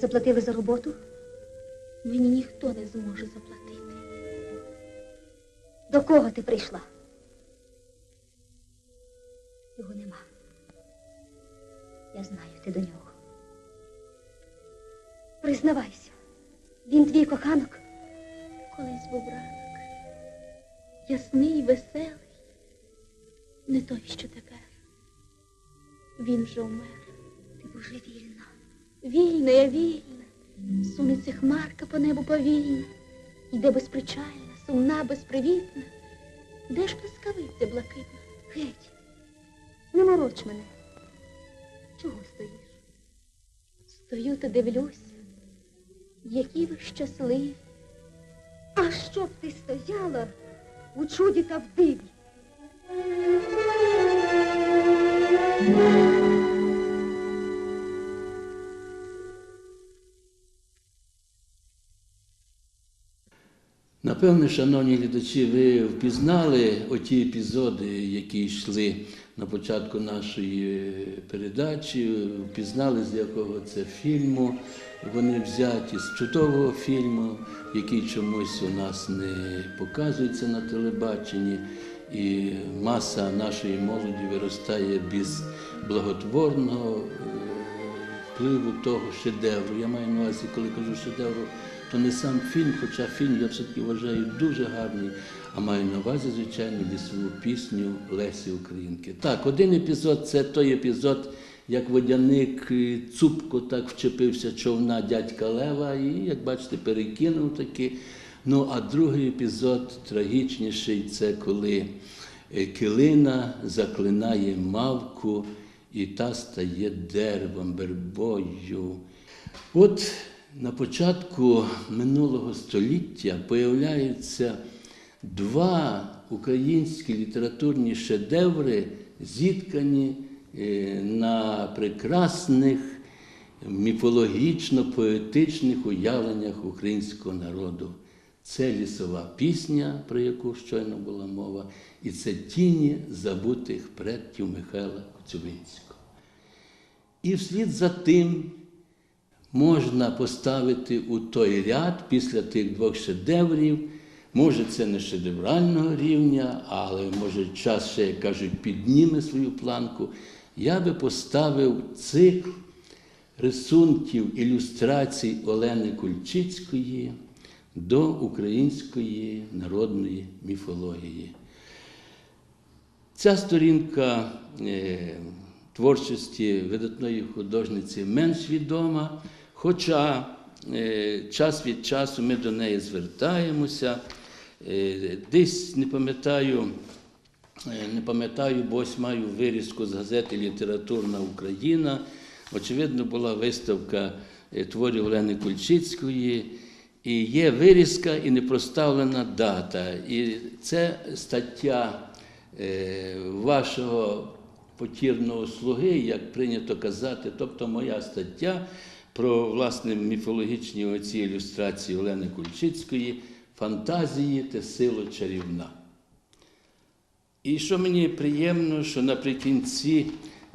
заплатили за роботу? Мені ніхто не зможе заплатити. До кого ти прийшла? Його нема. Я знаю, ти до нього. Признавайся, він твій коханок. Колись був ранок. Ясний, веселий. Не той, що тепер. Він вже вмер. Ти божевільна. Вільна, я вільна. Сунеться хмарка по небу повільно. Йде безпричальна, сумна, безпривітна. Де ж блискавиця блакитна? Геть, не мороч мене. Чого стоїш? Стою та дивлюся, які ви щасливі. А щоб ти стояла у чуді та в диві? Напевне, шановні глядачі, ви впізнали оті епізоди, які йшли на початку нашої передачі, впізнали, з якого це фільму. Вони взяті з чудового фільму, який чомусь у нас не показується на телебаченні. І маса нашої молоді виростає без благотворного е, впливу того шедевру. Я маю на увазі, коли кажу шедевру, то не сам фільм, хоча фільм я все-таки вважаю дуже гарний, а маю на увазі, звичайно, лісову пісню Лесі Українки. Так, один епізод це той епізод, як водяник е, цупко так вчепився човна дядька Лева і, як бачите, перекинув таки. Ну, а другий епізод трагічніший це коли е, килина заклинає мавку, і та стає деревом, вербою. От на початку минулого століття появляються два українські літературні шедеври, зіткані е, на прекрасних міфологічно-поетичних уявленнях українського народу. Це лісова пісня, про яку щойно була мова, і це тіні забутих предків Михайла Коцюбинського. І вслід за тим можна поставити у той ряд після тих двох шедеврів. Може, це не шедеврального рівня, але може час ще, як кажуть, підніме свою планку. Я би поставив цикл рисунків ілюстрацій Олени Кульчицької до української народної міфології. Ця сторінка е, творчості видатної художниці менш відома, хоча е, час від часу ми до неї звертаємося. Е, десь не пам'ятаю, е, не пам'ятаю, бо маю вирізку з газети Літературна Україна. Очевидно, була виставка творів Олени Кульчицької. І є вирізка і не проставлена дата. І це стаття вашого потірного слуги, як прийнято казати, тобто моя стаття про власне міфологічні оці ілюстрації Олени Кульчицької фантазії та сила чарівна. І що мені приємно, що наприкінці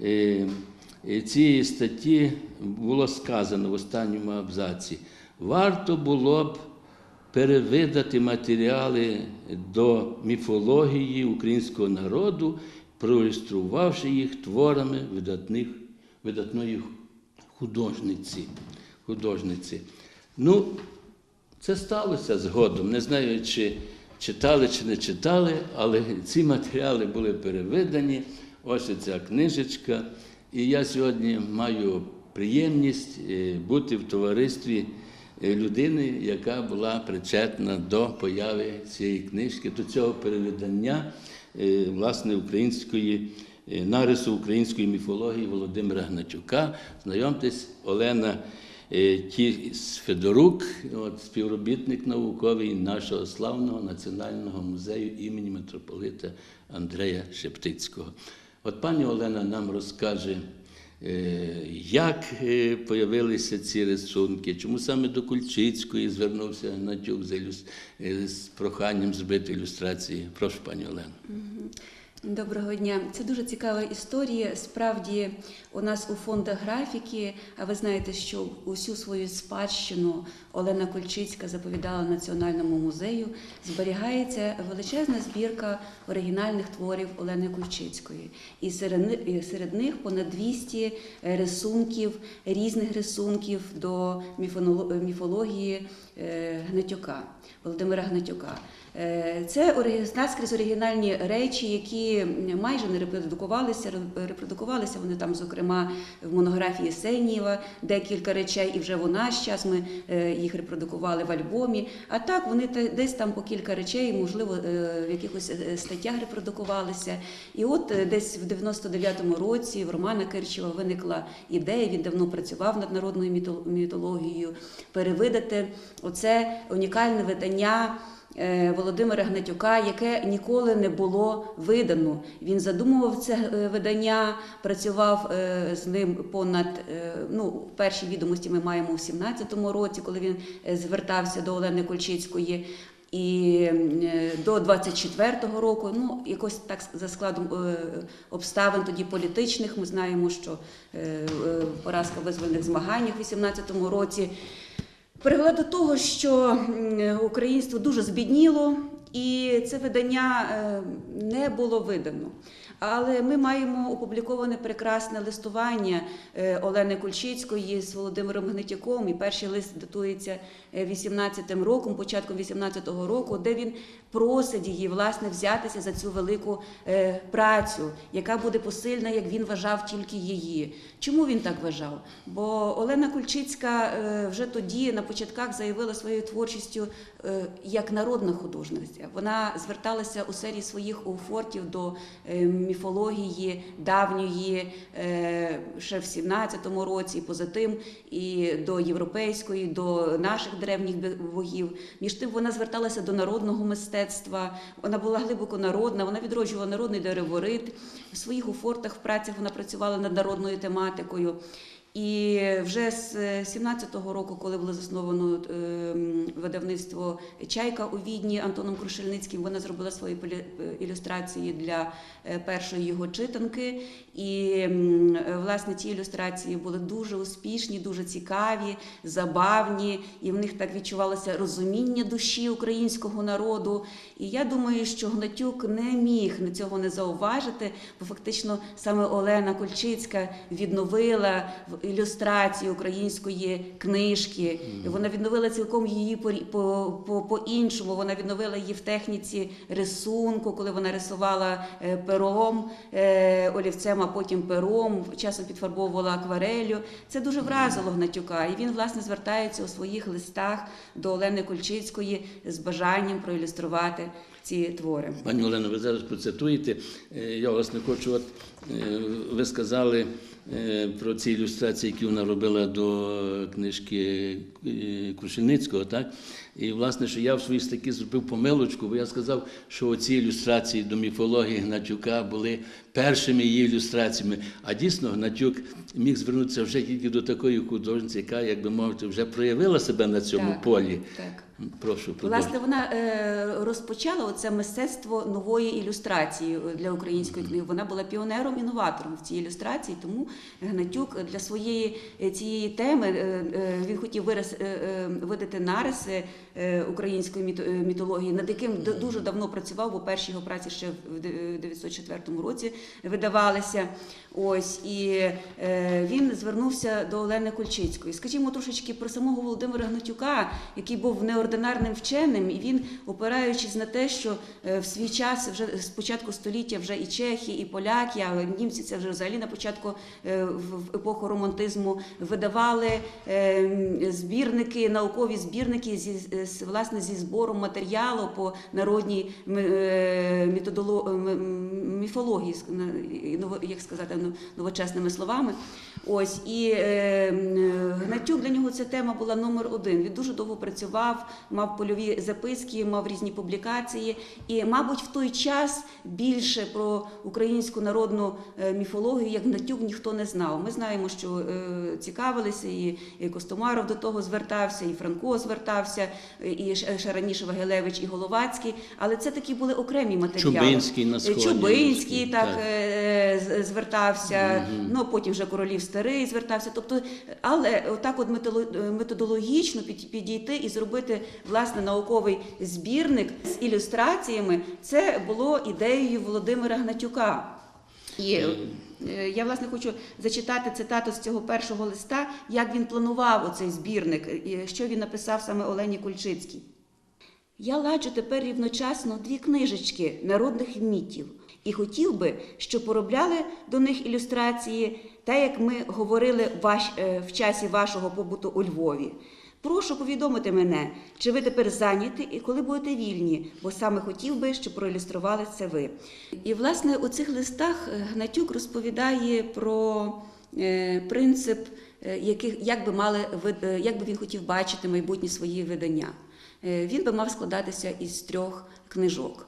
е, е, цієї статті було сказано в останньому абзаці, варто було б перевидати матеріали до міфології українського народу, проілюструвавши їх творами видатних, видатної художниці. художниці. Ну, це сталося згодом. Не знаю, чи читали чи не читали, але ці матеріали були перевидані. Ось ця книжечка. І я сьогодні маю приємність е, бути в товаристві е, людини, яка була причетна до появи цієї книжки, до цього перевидання е, власне української нарису української міфології Володимира Гнатюка. Знайомтесь, Олена е, Федорук, от, співробітник науковий нашого славного національного музею імені митрополита Андрея Шептицького. От пані Олена нам розкаже. Е, Як е, появилися ці рисунки? Чому саме до Кульчицької звернувся Гнатюк з, е, проханням зробити ілюстрації? Прошу, пані Олено. Доброго дня. Це дуже цікава історія. Справді, у нас у фондах графіки, а ви знаєте, що усю свою спадщину Олена Кольчицька заповідала Національному музею. Зберігається величезна збірка оригінальних творів Олени Кульчицької. І серед, них понад 200 рисунків, різних рисунків до міфології е, Гнатюка, Володимира Гнатюка. Е, Це наскрізь оригінальні речі, які майже не репродукувалися. Репродукувалися вони там, зокрема, в монографії Сенієва декілька речей, і вже в наш час ми е, їх репродукували в альбомі. А так вони десь там по кілька речей, можливо, е, в якихось е, статтях репродукувалися. І от е, десь в 99-му році в Романа Кирчева виникла ідея. Він давно працював над народною міто- мітологією. Перевидати оце унікальне видання. Е, Володимира Гнатюка, яке ніколи не було видано. Він задумував це е, видання, працював е, з ним понад ну, перші відомості ми маємо у 17-му році, коли він звертався до Олени Кольчицької. І до 24-го року, ну якось так за складом обставин тоді політичних, ми знаємо, що поразка в визвольних змаганнях у 18-му році привела до того, що українство дуже збідніло, і це видання е, не було видано. Але ми маємо опубліковане прекрасне листування е, Олени Кульчицької з Володимиром Гнатюком. І перший лист датується 18-м роком, початком 18-го року, де він просить її власне взятися за цю велику е, працю, яка буде посильна, як він вважав, тільки її. Чому він так вважав? Бо Олена Кульчицька е, вже тоді на початках заявила своєю творчістю е, як народна художниця. Вона зверталася у серії своїх уфортів до е, міфології давньої, е, ще в 17-му році, поза тим, і до європейської, до наших древніх богів. Між тим вона зверталася до народного мистецтва. Вона була глибоко народна, вона відроджувала народний дереворит. В своїх уфортах в працях вона працювала над народною тематикою. І вже з 17-го року, коли було засновано е, видавництво Чайка у Відні Антоном Крушельницьким, вона зробила свої е, ілюстрації для е, першої його читанки. І е, власне ці ілюстрації були дуже успішні, дуже цікаві, забавні, і в них так відчувалося розуміння душі українського народу. І я думаю, що Гнатюк не міг на цього не зауважити, бо фактично саме Олена Кольчицька відновила ілюстрації української книжки. Вона відновила цілком її по, по, по, по-іншому. Вона відновила її в техніці рисунку, коли вона рисувала е, пером, е, олівцем, а потім пером, часом підфарбовувала акварелью. Це дуже вразило Гнатюка. І він, власне, звертається у своїх листах до Олени Кольчицької з бажанням проілюструвати ці твори. Пані Олено, ви зараз процитуєте. Е, Я власне хочу, от ви сказали про ці ілюстрації, які вона робила до книжки е, Крушельницького, так? І власне, що я в своїй статті зробив помилочку, бо я сказав, що ці ілюстрації до міфології Гнатюка були першими її ілюстраціями. А дійсно Гнатюк міг звернутися вже тільки до такої художниці, яка, як би мовити, вже проявила себе на цьому Так, полі. так. Прошу продовжуйте. Власне, вона е, розпочала оце мистецтво нової ілюстрації для української книги. Вона була піонером, інноватором в цій ілюстрації. Тому Гнатюк для своєї е, цієї теми е, він хотів вираз, е, е, видати нариси української міто- е, мітології, над яким дуже давно працював, бо перші його праці ще в де- 904 році видавалися. Ось і е, він звернувся до Олени Кульчицької. Скажімо трошечки про самого Володимира Гнатюка, який був неординарним вченим, і він, опираючись на те, що е, в свій час, вже з початку століття, вже і чехи, і поляки, а німці це вже взагалі на початку е, в епоху романтизму видавали е, збірники, наукові збірники зі з власне зі збором матеріалу по народній е, міфології, як сказати ну, новочесними словами. Ось і е, Гнатюк для нього ця тема була номер один. Він дуже довго працював, мав польові записки, мав різні публікації. І, мабуть, в той час більше про українську народну е, міфологію, як Гнатюк, ніхто не знав. Ми знаємо, що е, цікавилися, і Костомаров до того звертався, і Франко звертався, і ще, ще раніше Вагилевич, і Головацький. Але це такі були окремі матеріали. Чубинський на сході. Чубинський так, так. е, звертався, ну потім вже королів старий звертався. Тобто, але отак от методологічно під- підійти і зробити власне науковий збірник з ілюстраціями, це було ідеєю Володимира Гнатюка. І е, я власне хочу зачитати цитату з цього першого листа, як він планував оцей збірник, що він написав саме Олені Кульчицькій. Я ладжу тепер рівночасно дві книжечки народних мітів і хотів би, щоб поробляли до них ілюстрації, так як ми говорили е, в часі вашого побуту у Львові. Прошу повідомити мене, чи ви тепер зайняті і коли будете вільні, бо саме хотів би, щоб проілюстрували це ви. І власне у цих листах е, Гнатюк розповідає про е, принцип, е, яких як би мали як би він хотів бачити майбутні свої видання. Він би мав складатися із трьох книжок.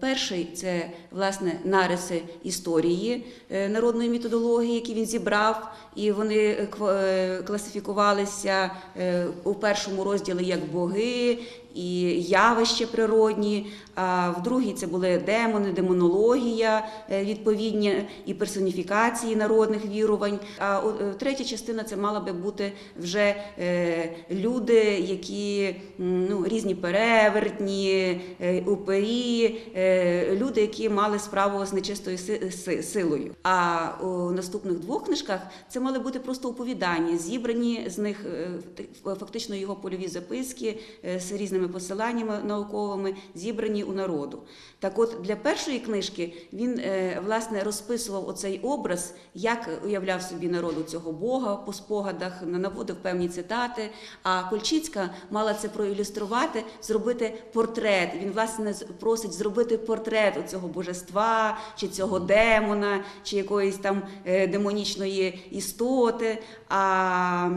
Перший це власне нариси історії е, народної методології, які він зібрав, і вони е, е, класифікувалися у першому розділі як боги і явища природні. В другій це були демони, демонологія е, відповідні і персоніфікації народних вірувань. А е, третя частина це мала би бути вже е, люди, які ну, різні перевертні, упері, люди, які мали справу з нечистою си- си- силою. А у наступних двох книжках це мали бути просто оповідання, зібрані з них фактично його польові записки з різними посиланнями науковими, зібрані у народу. Так от для першої книжки він е, власне розписував оцей образ, як уявляв собі народу цього Бога по спогадах, наводив певні цитати. А Кольчицька мала це проілюструвати, зробити портрет. Він власне просить зробити портрет цього божества, чи цього демона, чи якоїсь там е, демонічної істоти. А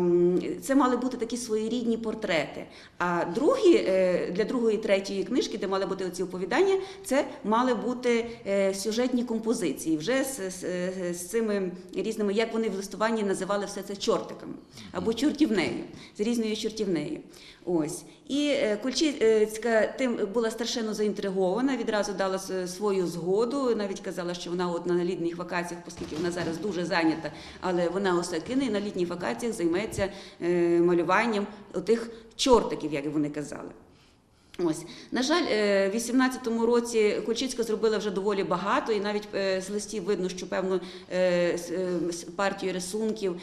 це мали бути такі своєрідні портрети. А другі, е, для другої, третьої книжки, де мали бути ці оповідання, це мали бути е, сюжетні композиції, вже з, з, з цими різними, як вони в листуванні називали все це чортиками або чортівнею, з різною чортівнею. Ось. І е, Кульчицька тим була страшенно заінтригована, відразу дала свою згоду, навіть казала, що вона от на літніх вакаціях, оскільки вона зараз дуже зайнята, але вона усе кине і на літніх вакаціях займеться е, малюванням отих чортиків, як вони казали. Ось, на жаль, е, в 18-му році Кульчицька зробила вже доволі багато, і навіть е, з листів видно, що певну е, партію рисунків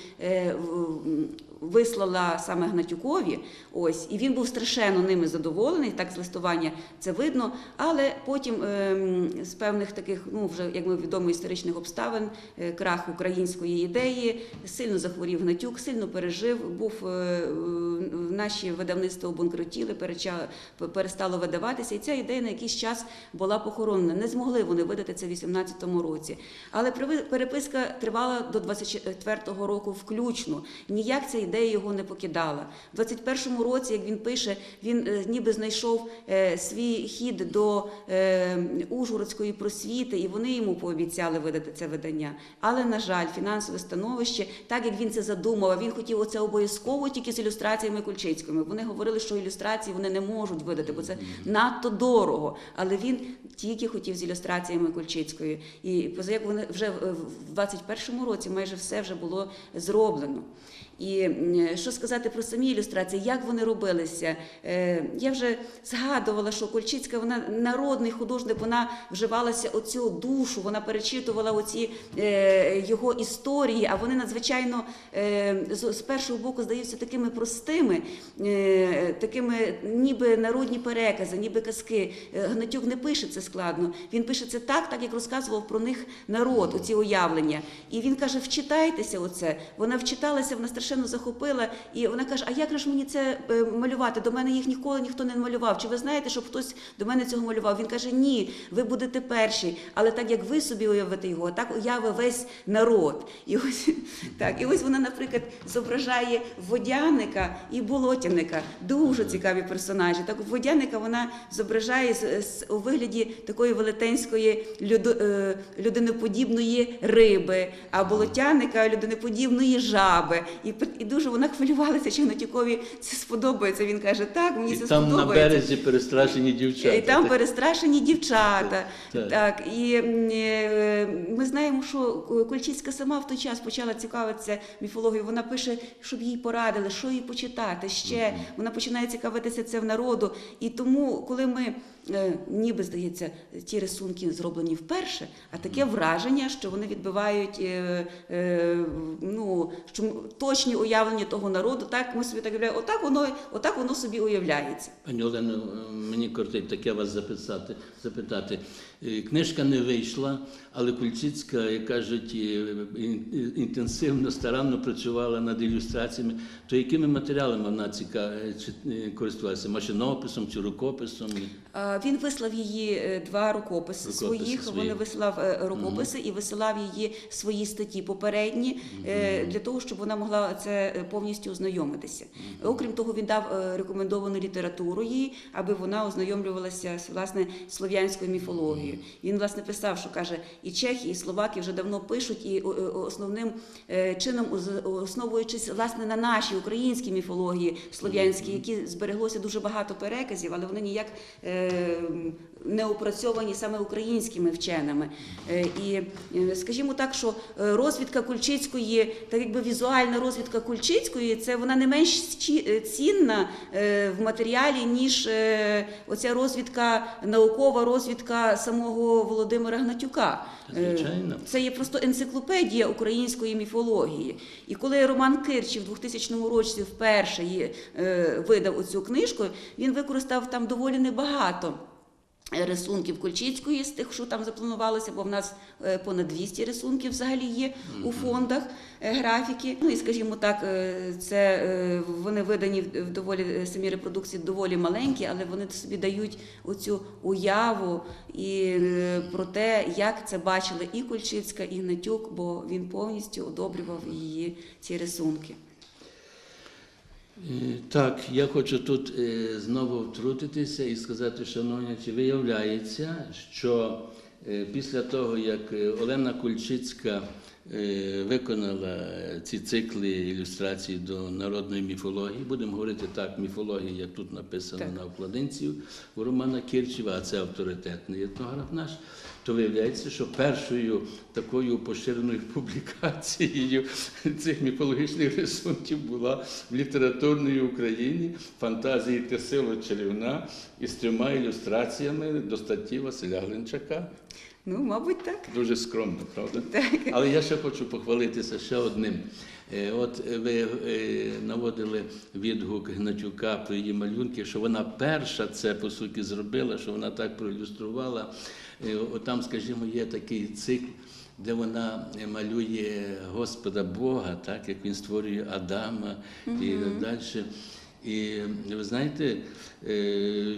вислала саме Гнатюкові. Ось, і він був страшенно ними задоволений, так з листування це видно. Але потім е, з певних таких, ну вже як ми відомо, історичних обставин, е, крах української ідеї, сильно захворів Гнатюк, сильно пережив, був е, наші видавництва обанкрутіли, перестало видаватися, і ця ідея на якийсь час була похоронена. Не змогли вони видати це в 18-му році. Але переписка тривала до 24-го року включно. Ніяк ця ідея його не покидала. В 21-му році, як він пише, він е, ніби знайшов е, свій хід до е, Ужгородської просвіти, і вони йому пообіцяли видати це видання. Але, на жаль, фінансове становище, так як він це задумав, він хотів оце обов'язково тільки з ілюстраціями Кульчицькими. Вони говорили, що ілюстрації вони не можуть видати, бо це надто дорого. Але він тільки хотів з ілюстраціями Кульчицької. І поза як вони вже в 21-му році майже все вже було зроблено. І що сказати про самі ілюстрації, як вони робилися? Е, Я вже згадувала, що Кульчицька, вона народний художник, вона вживалася оцю душу, вона перечитувала оці е, його історії, а вони надзвичайно е, з першого боку здаються такими простими, такими ніби народні перекази, ніби казки. Гнатюк не пише це складно. Він пише це так, так як розказував про них народ, оці уявлення. І він каже: вчитайтеся оце. Вона вчиталася, вона страшенно захопила, і вона каже: А як ж мені це е, малювати? До мене їх ніколи ніхто не малював. Чи ви знаєте, щоб хтось до мене цього малював? Він каже: Ні, ви будете перші, але так як ви собі уявите його, так уяви весь народ. І ось так, і ось вона, наприклад, зображає водяника і болотяника. Дуже цікаві персонажі. Так, водяника вона зображає з, у вигляді такої велетенської е, людиноподібної риби, а болотяника людиноподібної жаби. І, і дуже вона хвилювалася, чи Гнатюкові це сподобається. Він каже, так, мені І це там на сподобається. березі перестрашені дівчата. І там так? перестрашені дівчата. Так. Так. і е, ми знаємо, що Кульчицька сама в той час почала цікавитися міфологією. Вона пише, щоб їй порадили, що їй почитати ще. Вона починає цікавитися це в народу. І тому, коли ми. Е, Ніби здається, ті рисунки зроблені вперше, а таке враження, що вони відбивають е, е, ну, що точні уявлення того народу. Так ми собі так уявляємо, отак воно, отак воно собі уявляється. Пані Олено, мені кортить таке вас записати, запитати. Книжка не вийшла, але Кульчицька, як кажуть, інтенсивно, старанно працювала над ілюстраціями. То якими матеріалами вона ціка, чи- е, користувалася? Машинописом чи рукописом? Він вислав її е, два рукописи, Рукописи своїх. свої. Вони вислав е, рукописи і висилав її свої статті попередні е, для того, щоб вона могла це повністю ознайомитися. Окрім того, він дав рекомендовану літературу їй, аби вона ознайомлювалася з власне слов'янською міфологією. Він власне писав, що каже, і чехи, і словаки вже давно пишуть, і основним чином основуючись власне на нашій українській міфології слов'янській, які збереглося дуже багато переказів, але вони ніяк не опрацьовані саме українськими вченими. Е, І е, скажімо так, що е, розвідка Кульчицької, так якби візуальна розвідка Кульчицької, це вона не менш е, цінна е, в матеріалі, ніж е, оця розвідка, наукова розвідка самого Володимира Гнатюка. Е, Звичайно. Це є просто енциклопедія української міфології. І коли Роман Кирчів в 2000 році вперше її, е, видав оцю книжку, він використав там доволі небагато. Рисунків Кульчицької з тих, що там запланувалося, бо в нас е, понад 200 рисунків взагалі є у фондах е, графіки. Ну і скажімо так, е, це е, вони видані в доволі е, самі репродукції доволі маленькі, але вони собі дають оцю уяву і е, про те, як це бачили і Кульчицька, і Гнатюк, бо він повністю одобрював її ці рисунки. Так, я хочу тут е, знову втрутитися і сказати, шановні, чи виявляється, що е, після того, як е, Олена Кульчицька виконала ці цикли ілюстрацій до народної міфології, будемо говорити так, міфологія, як тут написано Так. на вкладинці у Романа Кірчева, а це авторитетний етнограф наш, то виявляється, що першою такою поширеною публікацією цих міфологічних рисунків була в літературній Україні фантазії Тесило Чарівна із трьома ілюстраціями до статті Василя Глинчака. Ну, мабуть, так. Дуже скромно, правда? Так. Але я ще хочу похвалитися ще одним. Е, От е, ви е, наводили відгук Гнатюка про її малюнки, що вона перша це по суті зробила, що вона так проілюструвала. От там, скажімо, є такий цикл, де вона малює Господа Бога, так як він створює Адама і так далі. І ви знаєте,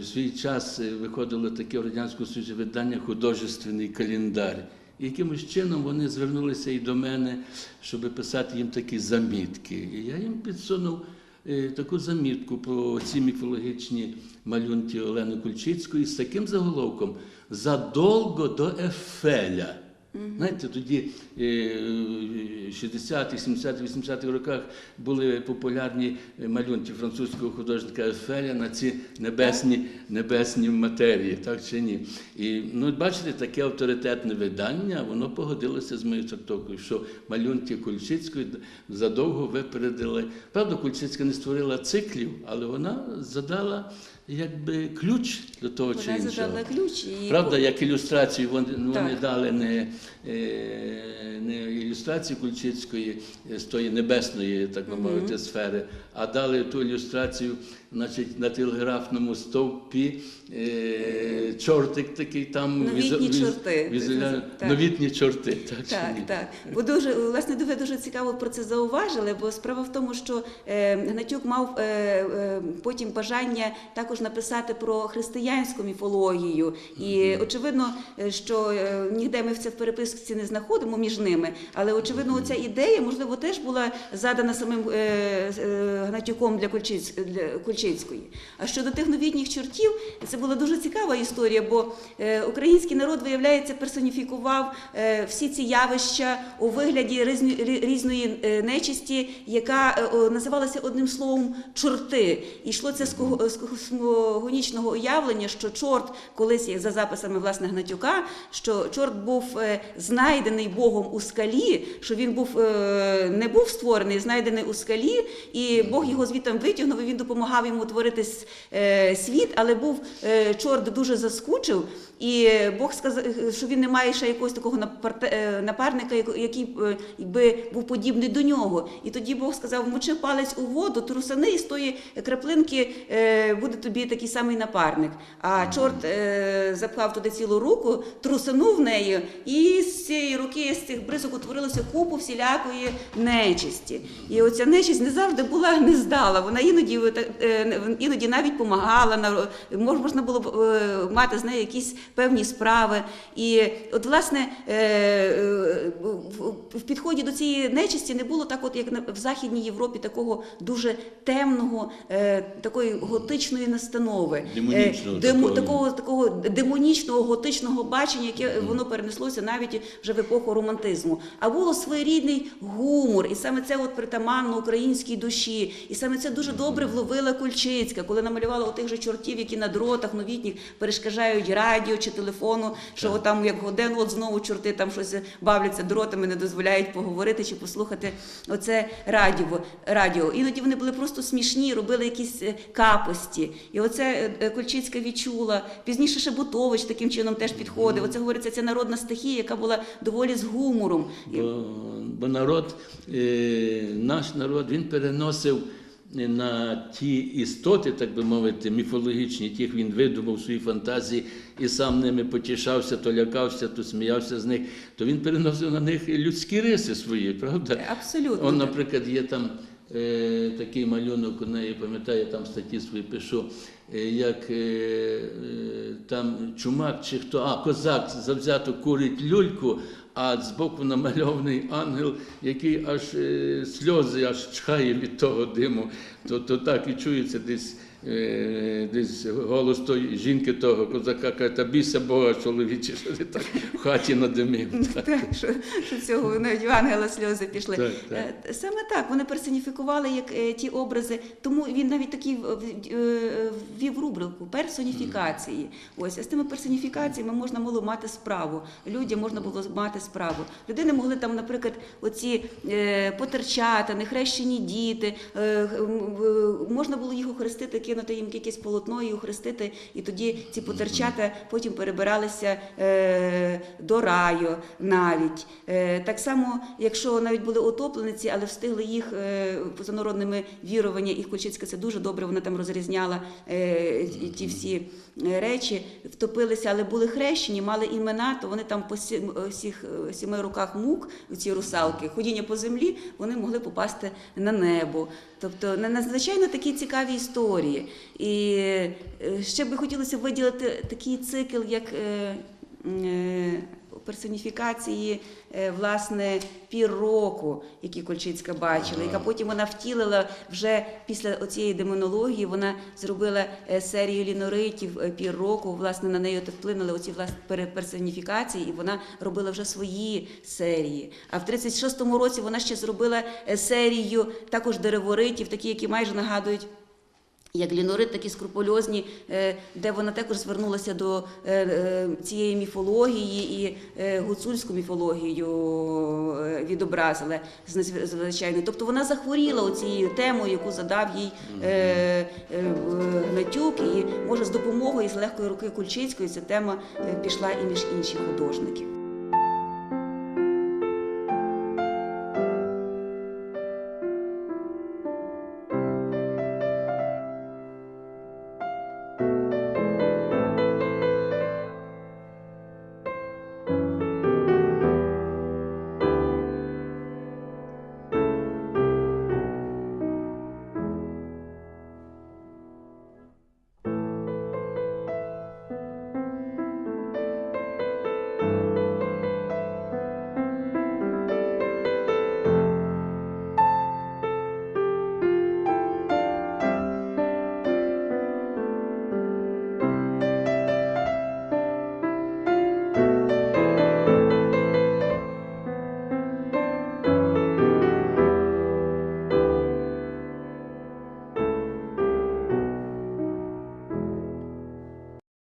в свій час виходило таке в Радянському Союзі видання художественний календар. І якимось чином вони звернулися і до мене, щоб писати їм такі замітки. І я їм підсунув е, таку замітку про ці міфологічні малюнки Олени Кульчицької з таким заголовком Задолго до Ефеля. Знаєте, тоді е, 60-х, 70-х, 80-х роках були популярні малюнки французького художника Ефеля на ці небесні, небесні матерії, так чи ні? І ну, бачите, таке авторитетне видання, воно погодилося з моєю трактовкою, що малюнки Кульчицької задовго випередили. Правда, Кульчицька не створила циклів, але вона задала якби ключ до того чи іншого. задала ключ і Правда, як ілюстрацію вони, вони дали не, не ілюстрацію Кульчицької е, з тої небесної, так би мовити, сфери, а дали ту ілюстрацію значить, на телеграфному стовпі е, чортик такий там Новітні візу- чорти. візуля- Так. новітні чорти. Так, Так, так. Бо дуже власне ви дуже цікаво про це зауважили, бо справа в тому, що е, Гнатюк мав е, е, потім бажання також написати про християнську міфологію. І очевидно, е, що е, ніде ми в це в переписці не знаходимо між ними, але очевидно, ця ідея, можливо, теж була задана самим е, е, Гнатюком для, Кульчиць, для Кульчицької. А щодо тих новітніх чортів, це була дуже цікава історія, бо е, український народ, виявляється, персоніфікував всі ці явища у вигляді різної нечисті, яка називалася одним словом чорти. І йшло це з космогонічного уявлення, що чорт, колись за записами власне Гнатюка, що чорт був знайдений Богом у скалі, що він був е, не був створений, знайдений у скалі, і Бог його звітом витягнув, і він допомагав йому творити е, світ, але був е, чорт дуже заскучив. І Бог сказав, що він не має ще якогось такого е, напарника, який е, би був подібний до нього. І тоді Бог сказав: вмочи палець у воду, трусани, і з тої краплинки е, буде тобі такий самий напарник. А чорт запхав туди цілу руку, трусанув нею, і з цієї руки, з цих бризок утворилося купу всілякої нечисті. І оця нечисть не завжди була не здала. Вона іноді іноді навіть помагала. на- Можна було б мати з нею якісь певні справи. І от, власне, е, е, в- підході до цієї нечисті не було так, от як в Західній Європі, такого дуже темного, е, такої готичної настанови, Демонічного демо- такого. такого демонічного готичного бачення, яке воно перенеслося навіть вже в епоху романтизму. А було своєрідний гумор, і саме це от притаманно українській душі. І саме це дуже добре вловила Кульчицька, коли намалювала отих же чортів, які на дротах новітніх перешкоджають радіо чи телефону, що от там як годину, от знову чорти там щось бавляться дротами, не дозволяють поговорити чи послухати оце радіо. радіо. Іноді вони були просто смішні, робили якісь е, капості. І оце е, е, Кульчицька відчула. Пізніше ще Бутович таким чином теж підходив. Оце говориться, ця народна стихія, яка була доволі з гумором. Бо, бо народ, наш народ, він переносив на ті істоти, так би мовити, міфологічні, тих він видумав в своїй фантазії і сам ними потішався, то лякався, то сміявся з них, то він переносив на них людські риси свої, правда? Абсолютно. Он, наприклад, є там е, такий малюнок у неї, пам'ятаю, я там статті свої пишу, е, як е, там чумак чи хто, а козак завзято курить люльку, а збоку намальований ангел, який аж е, сльози аж чхає від того диму. То, то так і чується десь. Е, Десь голос тої жінки того козака каже, та бійся Бога, чоловіче, що ти так в хаті надимив. Так. Так, що, що цього навіть в ангела сльози пішли. Так, так. Е, Саме так, вони персоніфікували як е, ті образи, тому він навіть такий ввів рубрику персоніфікації. Ось а з тими персоніфікаціями можна було мати справу. Людям можна було мати справу. Людини могли там, наприклад, оці потерчата, нехрещені діти. можна було їх охрестити, кинути їм якесь полотно і охрестити, і тоді ці потерчата потім перебиралися е, до раю навіть. Е, так само, якщо навіть були утоплениці, але встигли їх е, позанародними вірування, і Кульчицька це дуже добре, вона там розрізняла е, ті- всі е, речі, втопилися, але були хрещені, мали імена, то вони там по е, всіх е, сіми руках мук, ці русалки, ходіння по землі, вони могли попасти на небо. Тобто на- надзвичайно такі цікаві історії. І е, ще би хотілося виділити такий цикл, як е, е, персоніфікації власне пір року, які Кульчицька бачила, яка потім вона втілила вже після цієї демонології. Вона зробила серію ліноритів е, пір року. Власне на неї вплинули оці власне персоніфікації, і вона робила вже свої серії. А в 36-му році вона ще зробила серію також дереворитів, такі, які майже нагадують. Як лінорит, такі скрупульозні, е, де вона також звернулася до е, е, цієї міфології і гуцульську міфологію відобразила звичайно. Тобто вона захворіла цією темою, яку задав їй Гнатюк, і може з допомогою з легкої руки Кульчицької ця тема пішла і між інші художники.